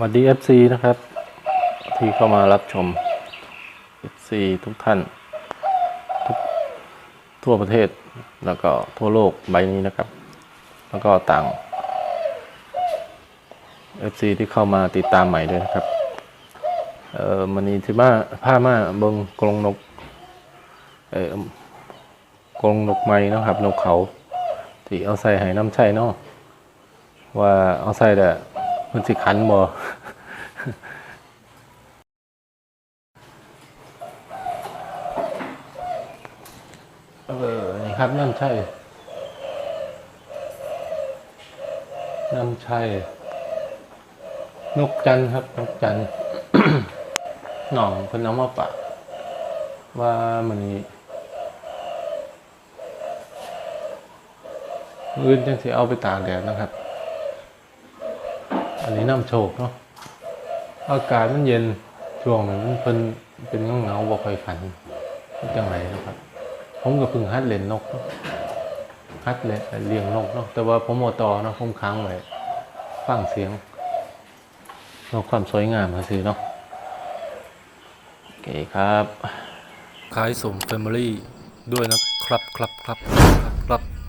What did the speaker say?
วัสดี FC นะครับ ที่เข้ามารับชม FC ทุกท่านทุกทั่วประเทศแล้วก็ทั่วโลกใบนี้นะครับ แล้วก็ต่าง FC ที่เข้ามาติดตามใหม่ด้วยนะครับเอ่อมันนี้ที่มาผ้ามาเบิงกรงนกเอ่อกรงนกไม้นะครับนกเขา ที่เอาใส่ให้น้ำใช่เนาะว่าเอาใส่แต่ มันสิขันบ่เออ นี่ครับน้ำใช่น้ำใช่นกจันทร์ครับ นกจันทร์หน่องเพิ่นเอามาปะ ว่ามันนี้อื่นจังสิเอาไปตากแดดนะครับ อันนี้น้ำโชกเนาะอากาศมันเย็นช่วงนั้นมันเป็นเป็นเงาเงาๆบ่ค่อยขันจังไรนะครับ ผมก็เพิ่งฮัดเล่นนกเนาะฮัดเล่นเลี้ยงนกเนาะแต่ว่าผมเอต่อเนาะผมค้างไว้ฟังเสียงนกความสวยงามก็คือเนาะโอเคครับขายส่ง Family ด้วยนะครับครับครับ